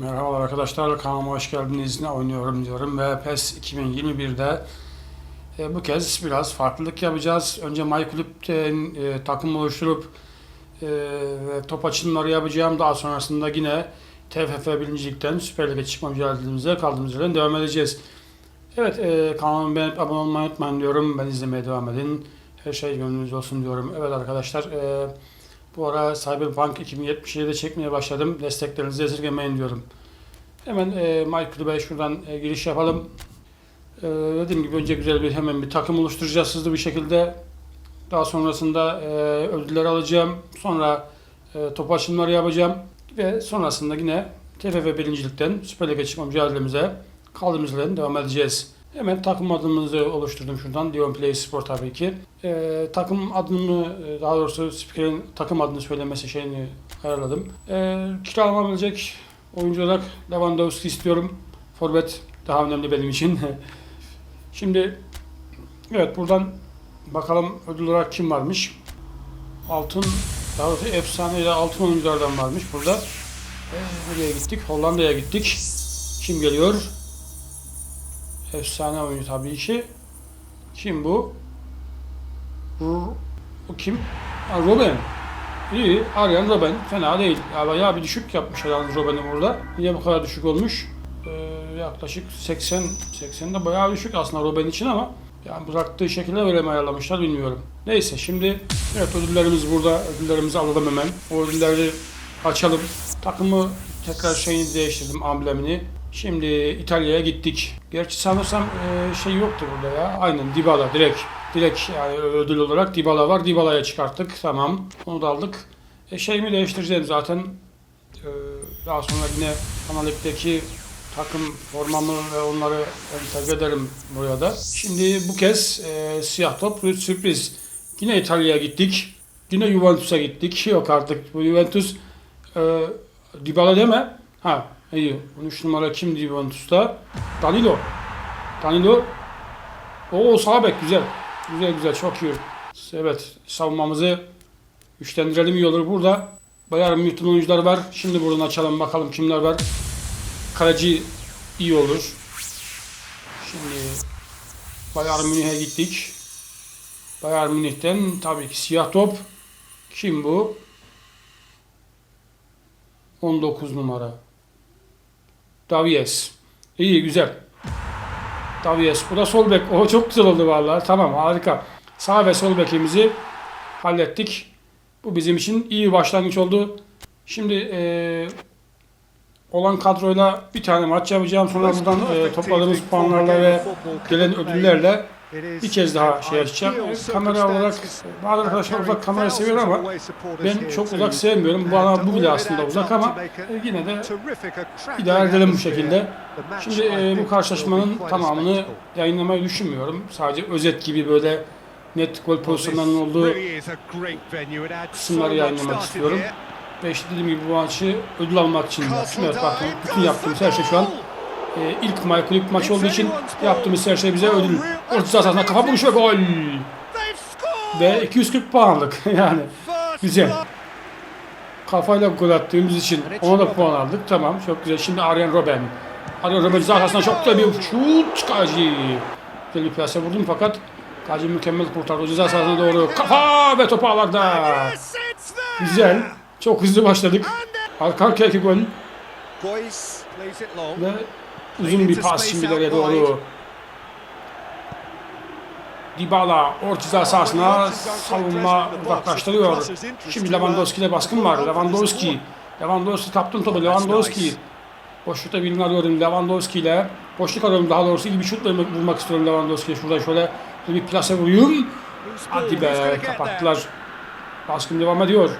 Merhabalar arkadaşlar, kanalıma hoş geldiniz. Ne oynuyorum diyorum ve PES 2021'de e, bu kez biraz farklılık yapacağız. Önce MyClub'den e, takım oluşturup e, top açılımları yapacağım. Daha sonrasında yine TFF birincilikten Süper Lig'e çıkma mücadelemize kaldığımız yerden devam edeceğiz. Evet, e, kanalıma beğenip abone olmayı unutmayın diyorum. Ben izlemeye devam edin. Her şey gönlünüz olsun diyorum. Evet arkadaşlar, e, bu ara Cyberpunk 2077'de çekmeye başladım. Desteklerinizi esirgemeyin diyorum. Hemen e, MyClub'e şuradan e, giriş yapalım. E, dediğim gibi önce güzel bir hemen bir takım oluşturacağız hızlı bir şekilde. Daha sonrasında e, ödülleri alacağım. Sonra e, top açılımları yapacağım. Ve sonrasında yine TFF birincilikten Süper Lig'e çıkma mücadelemize kaldığımız yerden devam edeceğiz. Hemen takım adımızı oluşturdum şuradan. Dion Play Sport tabii ki. E, takım adını, e, daha doğrusu spikerin takım adını söylemesi şeyini ayarladım. E, kiralanabilecek oyuncu olarak Lewandowski istiyorum. Forvet daha önemli benim için. Şimdi evet buradan bakalım ödül olarak kim varmış. Altın daha doğrusu efsane ile altın oyunculardan varmış burada. E, nereye gittik? Hollanda'ya gittik. Kim geliyor? Efsane oyuncu tabii ki. Kim bu? Bu kim? Ha, Robben. İyi. Aryan Robben. Fena değil. Ya bayağı bir düşük yapmış herhalde Robben'i burada. Niye bu kadar düşük olmuş? Ee, yaklaşık 80 80 de bayağı düşük aslında Robben için ama yani bıraktığı şekilde böyle mi ayarlamışlar bilmiyorum. Neyse şimdi evet ödüllerimiz burada. Ödüllerimizi alalım hemen. O ödülleri açalım. Takımı tekrar şeyini değiştirdim amblemini. Şimdi İtalya'ya gittik. Gerçi sanırsam e, şey yoktu burada ya. Aynen Dybala direkt. Direkt yani ödül olarak Dybala var. Dybala'ya çıkarttık. Tamam. Onu da aldık. E, şeyimi değiştireceğim zaten. E, daha sonra yine Kanalik'teki takım formamı ve onları entegre ederim buraya da. Şimdi bu kez e, siyah top bir sürpriz. Yine İtalya'ya gittik. Yine Juventus'a gittik. Yok artık bu Juventus e, Dybala deme. Ha iyi. 13 numara kim Juventus'ta? Danilo. Danilo. Oo sağ bek güzel. Güzel güzel çok iyi. Evet savunmamızı güçlendirelim iyi olur burada. Bayağı Milton oyuncular var. Şimdi buradan açalım bakalım kimler var. Kaleci iyi olur. Şimdi Bayern Münih'e gittik. Bayern Münih'ten tabii ki siyah top. Kim bu? 19 numara. Davies. İyi güzel. Davies. Bu da sol bek. O çok güzel oldu vallahi. Tamam harika. Sağ ve sol bekimizi hallettik. Bu bizim için iyi bir başlangıç oldu. Şimdi eee olan kadroyla bir tane maç yapacağım. Sonra buradan eee, topladığımız puanlarla ve gelen ödüllerle bir kez daha şey açacağım. Kamera olarak bazı arkadaşlar uzak kamera seviyor ama ben çok uzak sevmiyorum. Bana bu bile aslında uzak ama yine de idare edelim bu şekilde. Şimdi e, bu karşılaşmanın tamamını yayınlamayı düşünmüyorum. Sadece özet gibi böyle net gol pozisyonlarının olduğu kısımları yayınlamak istiyorum. ve işte dediğim gibi bu maçı ödül almak için yaptım. Evet bakın bütün yaptığımız her şey şu an e, ilk MyClub maçı olduğu için yaptığımız her şey bize ödül. Orta saha sahasına kafa vuruşu ve gol. Ve 240 puanlık yani güzel. Kafayla gol attığımız için ona da puan aldık. Tamam çok güzel. Şimdi Arjen Robben. Arjen Robben sahasına çok da bir şut Kaji. Güzel bir plase vurdum fakat Kaji mükemmel kurtardı. Ceza sahasına doğru kafa ve topu ağlarda. Güzel. Çok hızlı başladık. Arka arkaya iki gol ve uzun bir pas şimdi ileriye doğru. Dybala orta ceza sahasına savunma uzaklaştırıyor. Şimdi Lewandowski ile baskın var. Lewandowski. Lewandowski kaptın topu. Lewandowski. Boşlukta birini arıyorum Lewandowski ile. Boşluk arıyorum daha doğrusu. iyi bir şut vurmak istiyorum Lewandowski'ye. Şurada şöyle bir plase vurayım. Hadi be kapattılar. Baskın devam ediyor.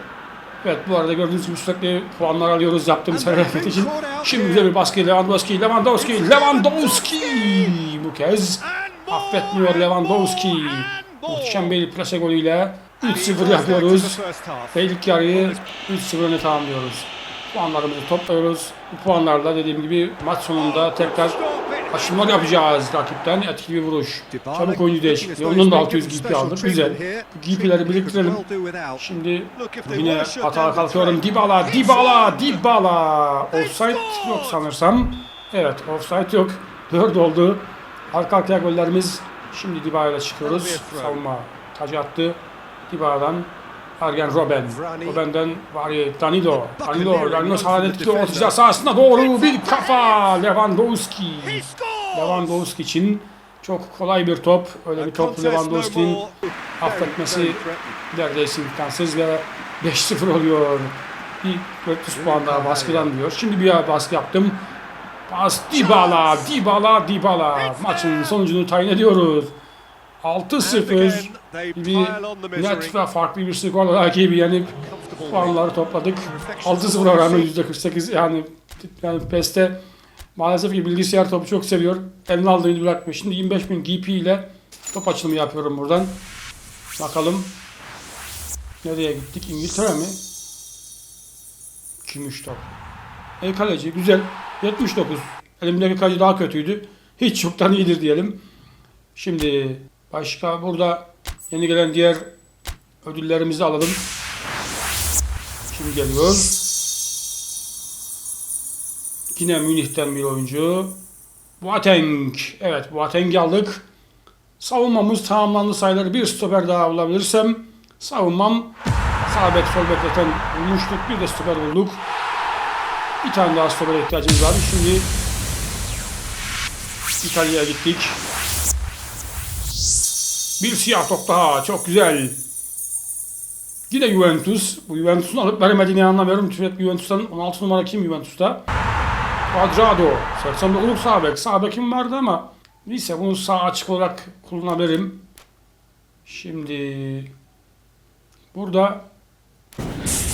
Evet bu arada gördüğünüz gibi sürekli puanlar alıyoruz yaptığımız her hareket için. Şimdi güzel bir baskı Lewandowski, Lewandowski, Lewandowski bu kez affetmiyor Lewandowski. Muhteşem bir plase golüyle 3-0 yapıyoruz ve ilk yarıyı 3-0 öne tamamlıyoruz. Puanlarımızı topluyoruz. Bu puanlarla dediğim gibi maç sonunda tekrar Açılmalar yapacağız rakipten. Etkili bir vuruş. Çabuk oyuncu değişikliği. Onun da 600 GP aldık. Güzel. Bu GP'leri biriktirelim. Şimdi yine hata kalkıyorum. Dybala, Dybala, Dybala. Offside yok sanırsam. Evet offside yok. 4 oldu. Arka arkaya gollerimiz. Şimdi Dybala'yla çıkıyoruz. Savunma tacı attı. Dybala'dan Argen Robben. Robben'den var ya Danilo. Danilo. Danilo sağdan etkili orta ceza sahasına doğru bir kafa. Lewandowski. Lewandowski için çok kolay bir top. Öyle bir top Lewandowski'nin affetmesi neredeyse imkansız ve 5-0 oluyor. Bir 400 puan daha baskıdan diyor. Şimdi bir baskı yaptım. Pas Dybala, Dybala, Dybala. Maçın sonucunu tayin ediyoruz. 6-0 bir net ve farklı bir skorla rakibi yenip puanları topladık. 6-0 oranı %48 yani yani PES'te maalesef ki bilgisayar topu çok seviyor. Eline aldığını bırakmıyor. Şimdi 25.000 GP ile top açılımı yapıyorum buradan. Bakalım nereye gittik? İngiltere mi? Gümüş top. El kaleci güzel. 79. Elimdeki kaleci daha kötüydü. Hiç çoktan iyidir diyelim. Şimdi başka burada yeni gelen diğer ödüllerimizi alalım. Kim geliyor? Yine Münih'ten bir oyuncu. Boateng. Evet Boateng'i aldık. Savunmamız tamamlandı sayıları bir stoper daha bulabilirsem savunmam sağ bek sol bek zaten bulmuştuk. Bir de stoper bulduk. Bir tane daha stopere ihtiyacımız vardı. Şimdi İtalya'ya gittik. Bir siyah top daha. Çok güzel. Yine Juventus. Bu Juventus'un alıp veremediğini anlamıyorum. Sürekli Juventus'tan 16 numara kim Juventus'ta? Quadrado. 89'luk sağ bek. Sağ bekim vardı ama neyse bunu sağ açık olarak kullanabilirim. Şimdi burada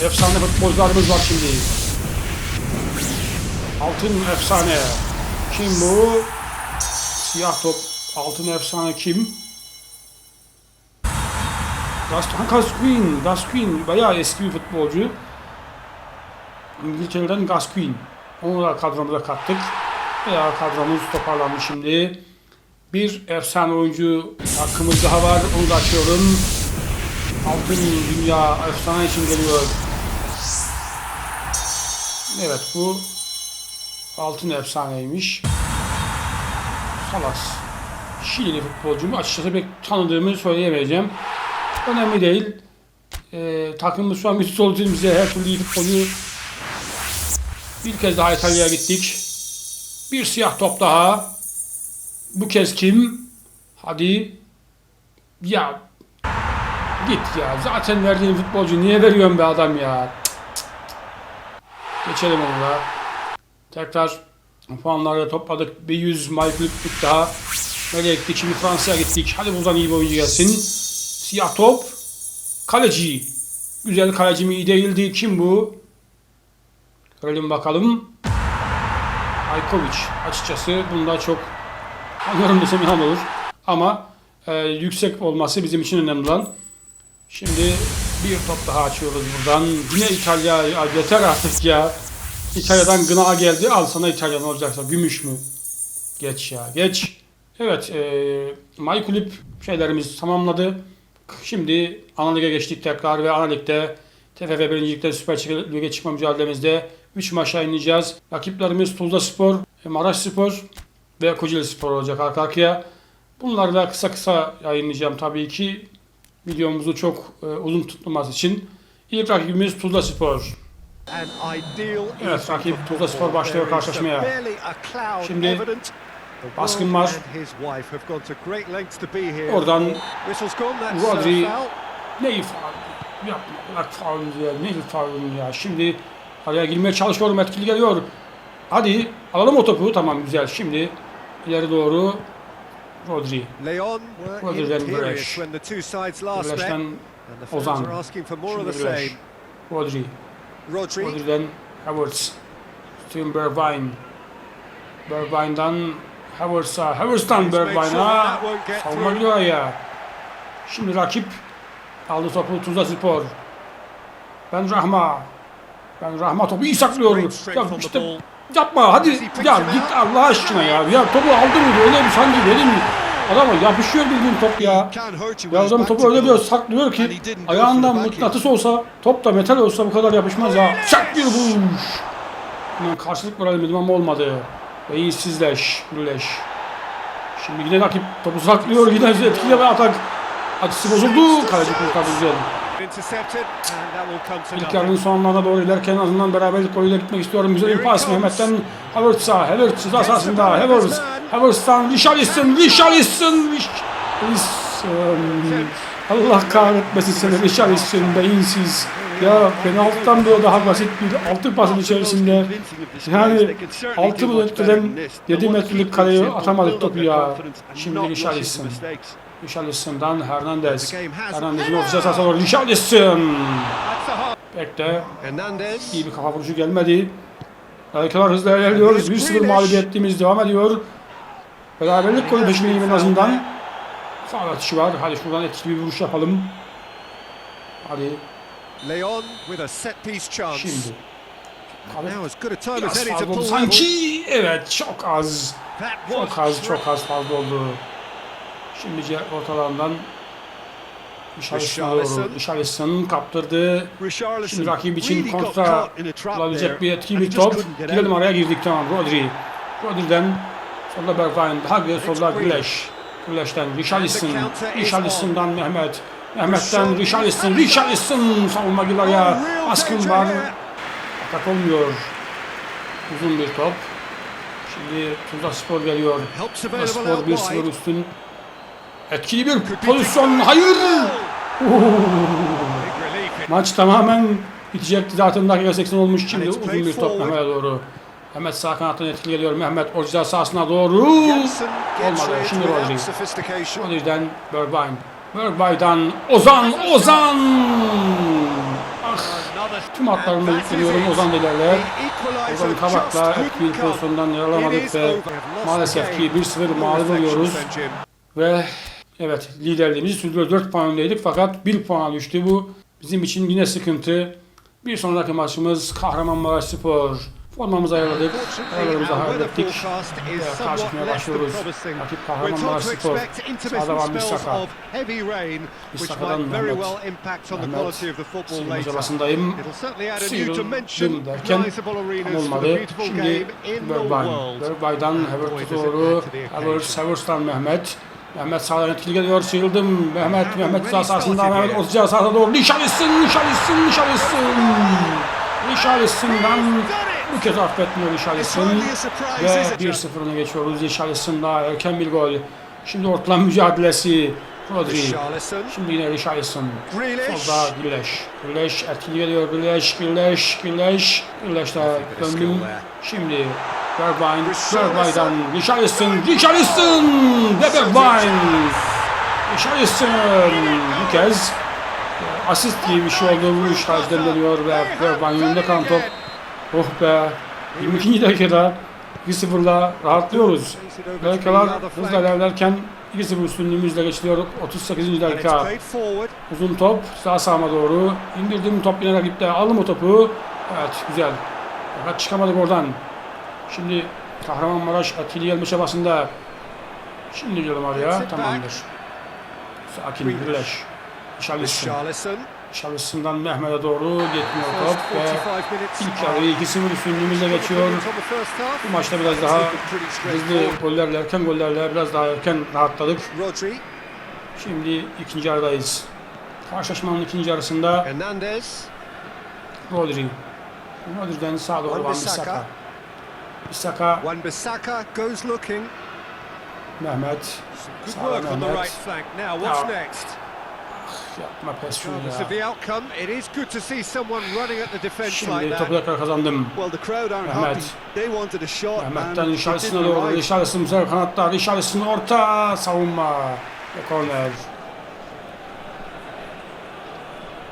efsane futbolcularımız var şimdi. Altın efsane. Kim bu? Siyah top. Altın efsane kim? Gasquin. Gasquin bayağı eski bir futbolcu. İngiltere'den Gasquin. Onu da kadromuza kattık. Veya kadromuz toparlanmış şimdi. Bir efsane oyuncu hakkımız daha var. Onu da açıyorum. Altın dünya efsane için geliyor. Evet bu altın efsaneymiş. Salas. Şilili futbolcumu açıkçası pek tanıdığımı söyleyemeyeceğim. Önemli değil. Ee, takımımız şu an olduğu için bize her türlü iyi futbolcu bir kez daha İtalya'ya gittik. Bir siyah top daha. Bu kez kim? Hadi. Ya git ya. Zaten verdiğin futbolcu niye veriyorsun be adam ya? Cık, cık. Geçelim onu da. Tekrar puanları topladık. Bir 100 maykulüklük daha. Nereye gittik? Şimdi Fransa'ya gittik. Hadi buradan iyi bir oyuncu gelsin. Siyah top. Kaleci. Güzel kaleci mi iyi değildi. Kim bu? Görelim bakalım. Aykovic. Açıkçası bunda çok desem yalan olur. Ama e, yüksek olması bizim için önemli olan. Şimdi bir top daha açıyoruz buradan. Yine İtalya. Ya yeter artık ya. İtalya'dan gına geldi. Al sana İtalya ne olacaksa. Gümüş mü? Geç ya. Geç. Evet. E, MyClip şeylerimiz tamamladı. Şimdi ana lige geçtik tekrar ve ana ligde TFF 1. Lig'de Süper Lig'e çıkma mücadelemizde 3 maç oynayacağız. Rakiplerimiz Tuzla Spor, Maraş Spor ve Kocaeli Spor olacak arka arkaya. Bunları da kısa kısa yayınlayacağım tabii ki. Videomuzu çok e, uzun tutmaması için. İlk rakibimiz Tuzla Spor. Evet, rakip Tuzla Spor başlıyor karşılaşmaya. Şimdi baskın var. Oradan Rodri ne faul yapma bırak faul ya ne faul ya. Şimdi araya girmeye çalışıyorum etkili geliyor. Hadi alalım o topu tamam güzel. Şimdi ileri doğru Rodri. Rodri'den Güreş Güreş'ten Ozan. şimdi Güreş Rodri. Rodri'den Havertz. Tim Bergwijn. Bergwijn'dan Havertz'a Havertz'tan Bergwijn'a savunma gidiyor ya şimdi rakip aldı topu Tuzla Spor Ben Rahma Ben Rahma topu iyi saklıyor. Ya işte yapma hadi ya git Allah aşkına ya. Ya topu aldı mıydı öyle bir sanki dedim. Adama yapışıyor bildiğin top ya. Ya adam topu to öyle bir saklıyor ki ayağından mıknatıs olsa top da metal olsa bu kadar yapışmaz ya. Şak bir vuruş. Hemen karşılık verelim dedim ama olmadı. Ve iyisizleş, gürleş. Şimdi yine rakip topu saklıyor. Yine etkili ve atak. Açısı bozuldu. Kaleci kurtardı güzel. İlk yarının sonlarına doğru ilerken en azından beraberlik golüyle gitmek istiyorum. Güzel bir pas Mehmet'ten Havertz'a. Havertz ceza sahasında. Havertz. Havertz'tan Richarlison. Richarlison. Richarlison. Allah kahretmesin seni Richarlison beyinsiz. Ya penaltıdan bile daha basit bir altı pasın içerisinde yani 6 metreden 7 metrelik kaleye atamadık topu ya. Şimdi Richarlison. Richarlison'dan Hernandez. Hernandez'in ortaya sahasına doğru Richarlison. Bekle. İyi bir kafa vuruşu gelmedi. Harikalar hızla ilerliyoruz. 1-0 mağlubiyetliğimiz devam ediyor. Beraberlik golü peşindeyim en azından. Faal atışı var. Hadi şuradan etkili bir vuruş yapalım. Hadi Leon with a set piece chance. şimdi. Now as good a time as any to pull sanki. Evet çok az. Çok az çok az fazla oldu. Şimdi ortalarından Richarlison'a doğru. Richarlison. Richarlison kaptırdı. Richarlison Şimdi rakip için kontra Olabilecek bir etki bir top. out. araya girdik tamam Rodri. Rodri'den solda Bergwijn. Daha geri solda. Güleş. Güleş'ten Richarlison. Richarlison'dan Mehmet. Mehmet'ten Richarlison. Richarlison savunma gibi ya. Real Baskın var. Atak olmuyor. Uzun bir top. Şimdi Tuzla Spor geliyor. Tuzla Spor out 1-0 wide. üstün. Etkili bir pozisyon. Hayır! Maç tamamen bitecekti zaten dakika 80 olmuş şimdi uzun bir top. Mehmet'e doğru. Mehmet sağ kanattan etkili geliyor. Mehmet orta sahasına doğru. Olmadı. Şimdi Rodri. Rodri'den Bergwijn. Bergwijn'dan Ozan. Ozan! Ah, tüm is yükleniyorum. Ozan equaliser Ozan Kabak'la pozisyondan It yaralamadık ve maalesef ki game. 1-0 Good mağlup oluyoruz. Ve evet liderliğimizi sürdürüyor. 4 puan öndeydik fakat 1 puan düştü. Bu bizim için yine sıkıntı. Bir sonraki maçımız Kahramanmaraş Spor. Formamızı ayarladık. Ayarlarımızı hallettik. Ve somewhat karşılaşmaya başlıyoruz. Rakip Kahramanmaraş Spor. Sağda var Misaka. Misaka'dan Mehmet. Mehmet. quality of the football Sıyırma later. çabasındayım. It'll certainly add a new Sıyrıldım dimension, derken tam olmadı. Şimdi. Bergwijn'dan Boy, Havertz'e doğru. Havertz. Havertz'tan Mehmet. Mehmet sağdan etkili geliyor. Sıyrıldım. Mehmet, Mehmet sağ sahasında. Mehmet orta sahasına doğru. Richarlison, Richarlison, Richarlison. Richarlison'dan bu kez affetmiyor It's Richarlison. Hardly a surprise, is Ve it, John? 1-0'ını geçiyoruz. Richarlison'da erken bir gol. Şimdi ortalan mücadelesi. Rodri. Richarlison. Şimdi yine Richarlison. Grealish. Solda Güleş. Güleş etkili geliyor. Güleş, Güleş, Güleş. Güleş'te döndüm. Şimdi Bergwijn. Bergwijn'dan Richarlison. Richarlison! Ve Bergwijn. Richarlison bu kez e, asist gibi bir şey oldu. Vuruş tarzı deniyor ve Bergwijn önünde kalan top. Oh be. 22. dakikada 2-0'la rahatlıyoruz. Dakikalar hızla ilerlerken 2-0 üstünlüğümüzle geçiliyor. 38. And it's dakika. Uzun top sağ sahama doğru. İndirdim top yine rakipte. Aldım o topu. Evet güzel. Fakat çıkamadık oradan. Şimdi Kahramanmaraş etkili gelme çabasında. Şimdi diyorum araya. Tamamdır. Sakin Güleş. Richarlison. Richarlison'dan Mehmet'e doğru gitmiyor top ve 45 minutes. ilk yarıyı 2-0 üstünlüğümüzle geçiyor. Bu maçta biraz daha hızlı gollerle, erken gollerle biraz daha erken rahatladık. Şimdi ikinci yarıdayız. Karşılaşmanın ikinci yarısında Hernandez. Rodri. Rodri'den sağa doğru Van. Bissaka. Bissaka, Wan-Bissaka goes looking. Mehmet. Good Sağ work on the Mehmet. right flank. Now, what's next? Yapma of ya. the outcome, it is good to see someone running at the defence like Şimdi topu tekrar kazandım. Well, the crowd aren't Mehmet. happy. They wanted a shot, Mehmet'ten didn't doğru. arrive. Richarlison bu sefer kanatta. Richarlison orta savunma. Ve korner.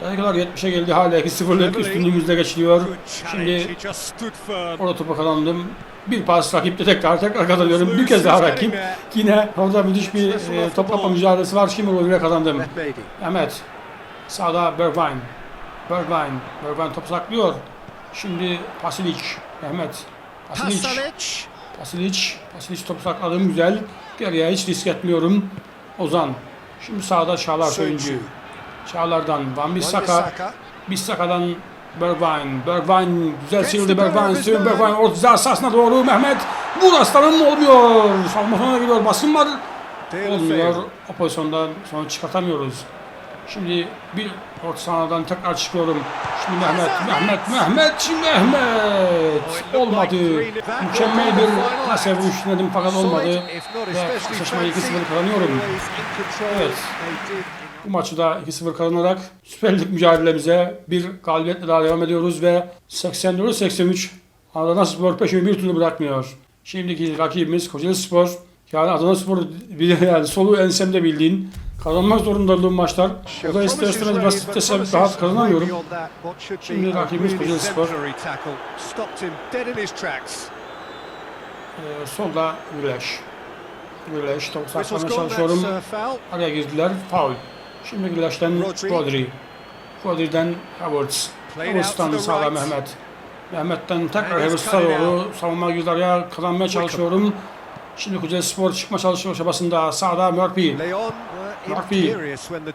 Dakikalar 70'e geldi hala 2-0'lık üstünlüğümüzle geçiliyor. Şimdi orada topu kazandım. Bir pas rakipte tekrar tekrar kazanıyorum. Bir kez daha rakip. Yine orada müthiş bir e, top kapma mücadelesi var. Şimdi Rodri'ye kazandım. Mehmet. Sağda Bergwijn. Bergwijn. Bergwijn top saklıyor. Şimdi Pasilic. Mehmet. Pasilic. Pasalic. Pasilic. Pasilic topu sakladım güzel. Geriye hiç risk etmiyorum. Ozan. Şimdi sağda Çağlar oyuncu. Çağlar'dan Van Bissaka. Bissaka'dan Bergwijn. Bergwijn güzel ball Bergwijn. Steven. Bergwijn orta saha sahasına doğru Mehmet. Bu aslanın olmuyor. Savunmasına gidiyor. Basın var. Olmuyor. O pozisyondan sonuç çıkartamıyoruz. Şimdi bir orta sahadan tekrar çıkıyorum. Şimdi Mehmet, Mehmet, Mehmet, şimdi Mehmet. Olmadı. Mükemmel bir pas vuruş dedim fakat olmadı. Ve karşılaşmayı 2-0 kazanıyorum. Evet. Bu maçı da 2-0 kazanarak Süper Lig mücadelemize bir galibiyetle daha devam ediyoruz ve 84-83 Adana Spor peşimi bir türlü bırakmıyor. Şimdiki rakibimiz Kocaeli Spor. Yani Adana Spor yani solu ensemde bildiğin kazanmak zorunda olduğum maçlar. O da ister istemez stres rahat kazanamıyorum. Şimdi rakibimiz Kocaeli Spor. Ee, solda Güleş. Güleş topu Whistle's saklamaya gone, that's çalışıyorum. foul. Araya girdiler. Foul. Şimdi Güleş'ten Rodri. Rodri. Rodri'den Havertz. Havertz'tan sağda. Mehmet. Mehmet'ten tekrar Havertz'a doğru savunma güzarıya kazanmaya çalışıyorum. Şimdi Kocaeli Spor çıkma çalışıyor çabasında sağda Murphy. Murphy.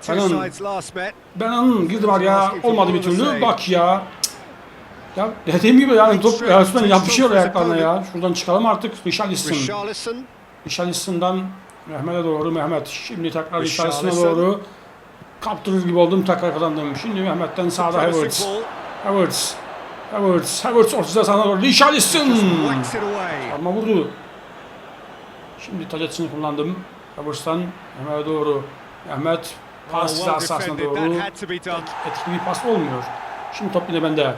Benan. sides last met. Ben girdim araya olmadı bir türlü. Bak ya. Ya dediğim gibi yani top ya, resmen yapışıyor ayaklarına ya. Şuradan çıkalım artık. Richarlison. Richarlison. Richarlison'dan Mehmet'e doğru Mehmet. Şimdi tekrar Richarlison'a Richarlison. doğru kaptırır gibi oldum tekrar kazandım. Şimdi Mehmet'ten sağda Havertz. Havertz. Havertz. Havertz ortaya sana doğru. Richarlison. Ama vurdu. Şimdi tacetini kullandım. Havertz'tan Mehmet'e doğru. Mehmet pas well sahasına doğru. Etkili bir pas olmuyor. Şimdi top yine bende.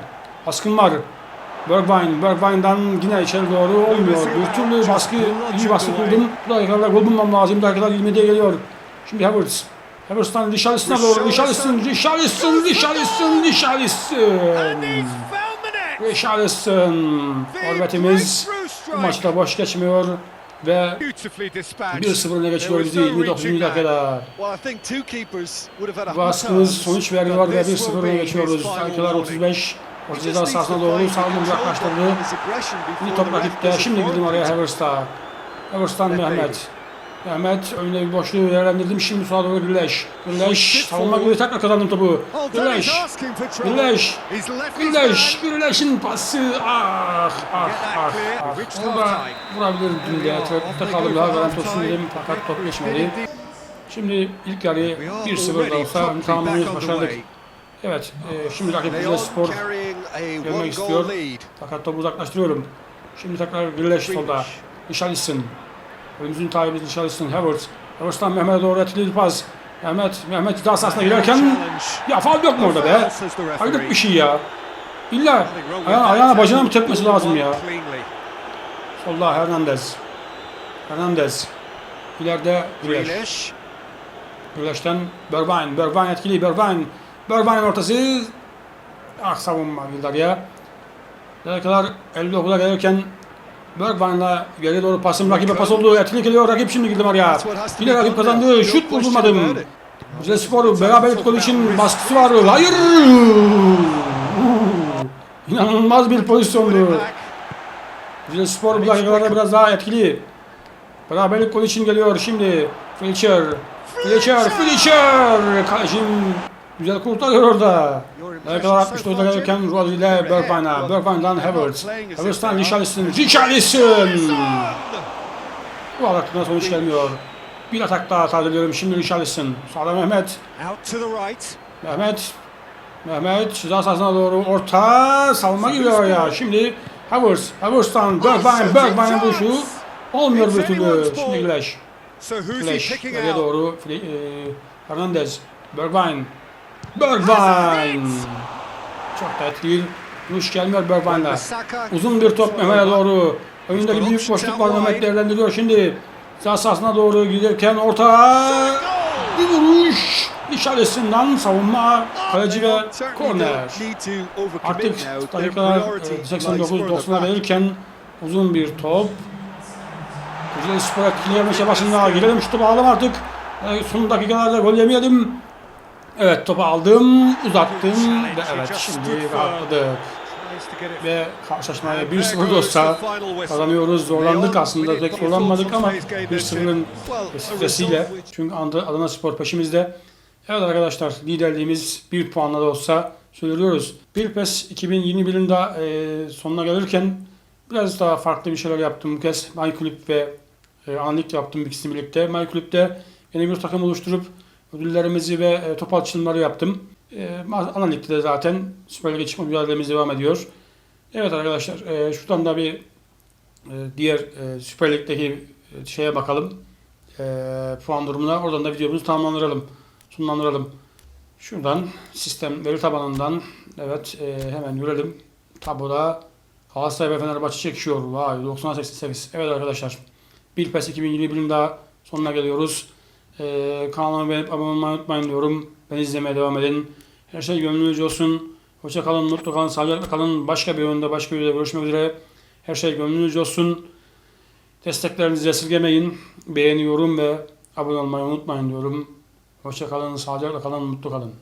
Baskın var. Bergwijn, Bergwijn'dan yine içeri doğru olmuyor. Bir türlü baskı, iyi baskı kurdum. Bu dakikalarda gol bulmam lazım. Bu dakikalar 20'de geliyor. Şimdi Havertz. Havertz'tan Richarlison'a doğru. Richarlison, Richarlison, Richarlison, Richarlison. Richarlison. Forvetimiz bu maçta boş geçmiyor. Ve Beautifully dispatched. 1-0 öne geçiyor bizi was no 29. reaching back. dakikada. Baskımız sonuç veriyor ve this 1-0 will öne geçiyoruz. warning. 35. He Orta just ceza needs sahasına doğru control uzaklaştırdı. Bir top rakipte. Şimdi girdim araya him. Havertz'ta. Havertz'tan Mehmet. Mehmet önüne bir boşluğu değerlendirdim. Şimdi sola doğru Güleş. Güleş. Savunma gibi tekrar kazandım topu. Güleş. Güleş. Güleş. Güleş'in pası. Ah ah ah. ah. Half-time. vurabilirdim diye. Tereddütte kaldım. Daha garanti olsun dedim. Fakat top geçmedi. Şimdi ilk yarı We are 1-0 da olsa back başardık. Evet, e, şimdi rakip Güleş Spor görmek istiyor. Fakat topu uzaklaştırıyorum. Şimdi tekrar Güleş solda. Richarlison. Önümüzün takibi Richarlison. Havertz. Havertz'tan Mehmet'e doğru etkili pas. Mehmet, Mehmet ceza sahasına girerken ya faul yok mu orada be? Hayret bir şey ya. İlla ayağına, ayağına bacağına mı tepmesi lazım ya? Solda Hernandez. Hernandez. İleride. Grealish. Güleş'ten Bergwijn. Bergwijn etkili. Bergwijn. Bergwijn ortası. Ah savunma Gildar ya. Dakikalar 59'a gelirken Bergwijn'la geriye doğru pasım rakibe pas oldu. Etkili geliyor. Rakip şimdi girdi araya. Yine rakip kazandı. Şut buldurmadım. Güzel Spor beraberlik golü için baskısı var. Hayır. İnanılmaz bir pozisyondu. Güzel Spor bu dakikalarda biraz daha etkili. Beraberlik golü için geliyor şimdi. Fletcher. Fletcher. Fletcher. Kalecim güzel kurtarıyor orada. So 64'da far, gelirken? Rodri ile Bergwijn'a. Bergwijn'dan Havertz. Havertz'tan Richarlison. Richarlison. Bu ataktan sonuç gelmiyor. Bir atak daha tadılıyorum şimdi Richarlison. Sağda Mehmet. Mehmet. Mehmet ceza sahasına doğru orta savunma giriyor ya. Şimdi Havertz. Havertz'tan Bergwijn. Bergwijn'in vuruşu. Olmuyor bir türlü. Şimdi Güleş. Güleş. out? doğru. Fle- e, Hernandez. Bergwijn. Bergwijn. Çok da etkili. Vuruş gelmiyor Bergwijn'la. Uzun bir top Mehmet'e doğru. Önündeki büyük boşluk var Mehmet değerlendiriyor şimdi. Sahasına doğru giderken orta bir vuruş. Richarlison'dan savunma kaleci ve korner. Artık dakikalar e, 89-90'a gelirken uzun bir top. Güzel spor etkileyemeye başında girelim şu topu alalım artık. E, son dakikalarda gol yemeyelim. Evet topu aldım, uzattım ve evet şimdi rahatladık. Get it. ve karşılaşmaya And there 1-0 da goes olsa the final whistle. kazanıyoruz. Zorlandık aslında pek zorlanmadık ama today's game 1-0'ın Well, a stresiyle çünkü Adana Spor peşimizde. Evet arkadaşlar liderliğimiz bir puanla da olsa sürdürüyoruz. Bir PES 2021'in de e, sonuna gelirken biraz daha farklı bir şeyler yaptım bu kez. My ve e, Analik yaptım ikisini birlikte. My yeni bir takım oluşturup ödüllerimizi ve e, top açılımları yaptım. E, Analik'te de zaten Süper Lig'e çıkma mücadelemiz devam ediyor. Evet arkadaşlar e, şuradan da bir diğer Süper Lig'deki şeye bakalım. Puan durumuna. Oradan da videomuzu tamamlandıralım. Sonlandıralım. Şuradan sistem veri tabanından evet hemen görelim. Taboda Galatasaray ve Fenerbahçe çekişiyor. Vay 90-88. Evet arkadaşlar. Bir PES 2021'in daha sonuna geliyoruz. E, kanalıma beğenip abone olmayı unutmayın diyorum. Beni izlemeye devam edin. Her şey gönlünüzce olsun. Hoşça kalın, mutlu kalın, sağlıcakla kalın. Başka bir oyunda, başka bir videoda görüşmek üzere. Her şey gönlünüzce olsun. Desteklerinizi esirgemeyin. Beğeni, yorum ve abone olmayı unutmayın diyorum. Hoşça kalın, sağlıcakla kalın, mutlu kalın.